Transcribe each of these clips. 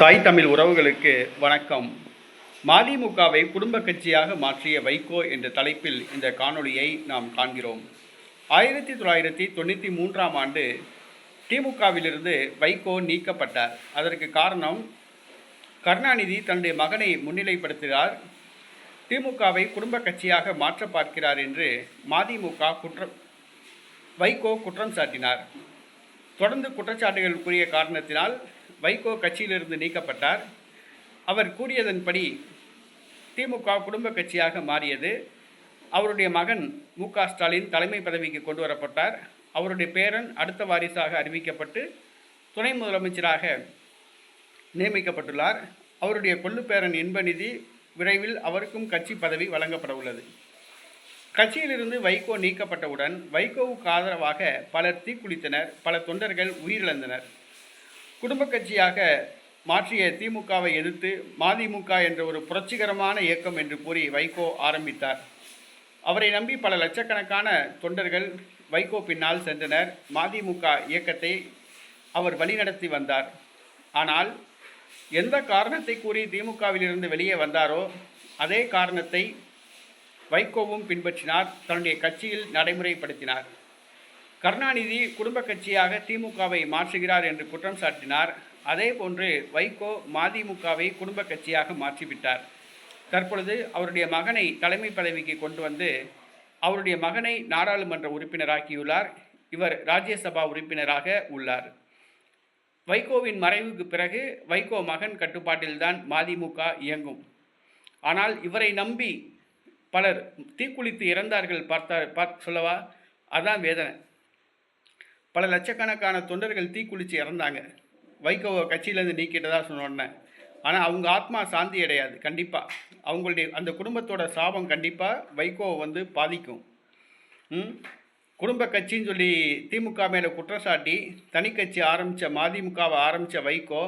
தாய் தமிழ் உறவுகளுக்கு வணக்கம். மதிமுகவை குடும்ப கட்சியாக மாற்றிய வைகோ என்ற தலைப்பில் இந்த காணொளியை நாம் காண்கிறோம். ஆயிரத்தி தொள்ளாயிரத்தி தொண்ணூற்றி மூன்றாம் ஆண்டு திமுகவிலிருந்து வைகோ நீக்கப்பட்டார். அதற்கு காரணம் கருணாநிதி தன்னுடைய மகனை முன்னிலைப்படுத்துகிறார். திமுகவை குடும்ப கட்சியாக மாற்ற பார்க்கிறார் என்று மதிமுக குற்றம் வைகோ குற்றம் சாட்டினார். தொடர்ந்து குற்றச்சாட்டுகள் கூறிய காரணத்தினால் வைகோ கட்சியிலிருந்து நீக்கப்பட்டார். அவர் கூறியதன்படி திமுக குடும்ப கட்சியாக மாறியது. அவருடைய மகன் மு ஸ்டாலின் தலைமை பதவிக்கு கொண்டு வரப்பட்டார். அவருடைய பேரன் அடுத்த வாரிசாக அறிவிக்கப்பட்டு துணை முதலமைச்சராக நியமிக்கப்பட்டுள்ளார். அவருடைய கொள்ளுப்பேரன் இன்பநிதி விரைவில் அவருக்கும் கட்சி பதவி வழங்கப்பட உள்ளது கட்சியிலிருந்து வைகோ நீக்கப்பட்டவுடன் வைகோவுக்கு ஆதரவாக பலர் தீக்குளித்தனர் பல தொண்டர்கள் உயிரிழந்தனர். குடும்ப கட்சியாக மாற்றிய திமுகவை எதிர்த்து மதிமுக என்ற ஒரு புரட்சிகரமான இயக்கம் என்று கூறி வைகோ ஆரம்பித்தார். அவரை நம்பி பல லட்சக்கணக்கான தொண்டர்கள் வைகோ பின்னால் சென்றனர். மதிமுக இயக்கத்தை அவர் வழிநடத்தி வந்தார். ஆனால் எந்த காரணத்தை கூறி திமுகவிலிருந்து வெளியே வந்தாரோ அதே காரணத்தை வைகோவும் பின்பற்றினார் தன்னுடைய கட்சியில் நடைமுறைப்படுத்தினார். கருணாநிதி குடும்ப கட்சியாக திமுகவை மாற்றுகிறார் என்று குற்றம் சாட்டினார். அதே போன்று வைகோ மதிமுகவை குடும்ப கட்சியாக மாற்றிவிட்டார். தற்பொழுது அவருடைய மகனை தலைமை பதவிக்கு கொண்டு வந்து அவருடைய மகனை நாடாளுமன்ற உறுப்பினராக்கியுள்ளார். இவர் ராஜ்யசபா உறுப்பினராக உள்ளார். வைகோவின் மறைவுக்கு பிறகு வைகோ மகன் கட்டுப்பாட்டில்தான் மதிமுக இயங்கும். ஆனால் இவரை நம்பி பலர் தீக்குளித்து இறந்தார்கள் பார்த்தார் பார்த்து சொல்லவா? அதான் வேதனை. பல லட்சக்கணக்கான தொண்டர்கள் தீக்குளித்து இறந்தாங்க. வைகோ கட்சியிலேருந்து நீக்கிட்டதா சொன்னோன்னே ஆனால் அவங்க ஆத்மா சாந்தி அடையாது கண்டிப்பாக அவங்களுடைய அந்த குடும்பத்தோட சாபம் கண்டிப்பாக வைகோவை வந்து பாதிக்கும். குடும்ப கட்சின்னு சொல்லி திமுக மேலே குற்றச்சாட்டி தனி கட்சி ஆரம்பித்த மதிமுகவை ஆரம்பித்த வைகோ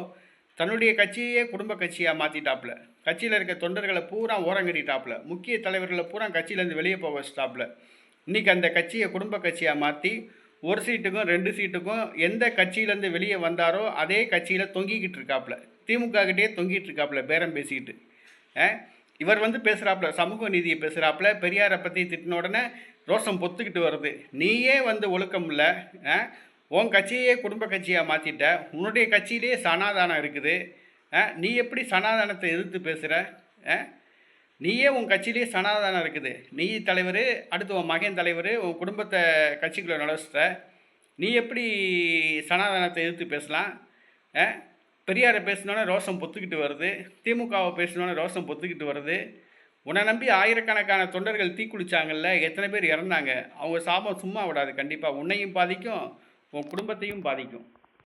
தன்னுடைய கட்சியே குடும்ப கட்சியாக மாற்றிட்டாப்புல கட்சியில் இருக்க தொண்டர்களை பூரா ஓரங்கட்டிட்டாப்புல முக்கிய தலைவர்களை பூரா கட்சியிலேருந்து வெளியே போக வச்சிட்டாப்புல இன்றைக்கி அந்த கட்சியை குடும்ப கட்சியாக மாற்றி ஒரு சீட்டுக்கும் ரெண்டு சீட்டுக்கும் எந்த கட்சியிலேருந்து வெளியே வந்தாரோ அதே கட்சியில் தொங்கிக்கிட்டு இருக்காப்புல திமுக கிட்டே தொங்கிட்டு இருக்காப்புல பேரம் பேசிக்கிட்டு. இவர் வந்து பேசுகிறாப்புல சமூக நீதியை பேசுகிறாப்புல பெரியாரை பற்றி திட்டின உடனே ரோஷம் பொத்துக்கிட்டு வருது. நீயே வந்து ஒழுக்கம் இல்லை உன் கட்சியே குடும்ப கட்சியாக மாற்றிட்ட உன்னுடைய கட்சியிலே சனாதானம் இருக்குது. நீ எப்படி சனாதானத்தை எதிர்த்து பேசுகிற நீயே உன் கட்சியிலேயே சனாதானம் இருக்குது. நீ தலைவர் அடுத்து உன் மகன் தலைவர் உன் குடும்பத்தை கட்சிக்குள்ளே நுழைச்சிட்ட. நீ எப்படி சனாதானத்தை எதிர்த்து பேசலாம்? பெரியாரை பேசினோன்னே ரோஷம் பொத்துக்கிட்டு வருது. திமுகவை பேசினோன்னே ரோஷம் பொத்துக்கிட்டு வருது. உன்னை நம்பி ஆயிரக்கணக்கான தொண்டர்கள் தீக்குளிச்சாங்கல்ல எத்தனை பேர் இறந்தாங்க. அவங்க சாபம் சும்மா விடாது கண்டிப்பாக உன்னையும் பாதிக்கும் உன் குடும்பத்தையும் பாதிக்கும்.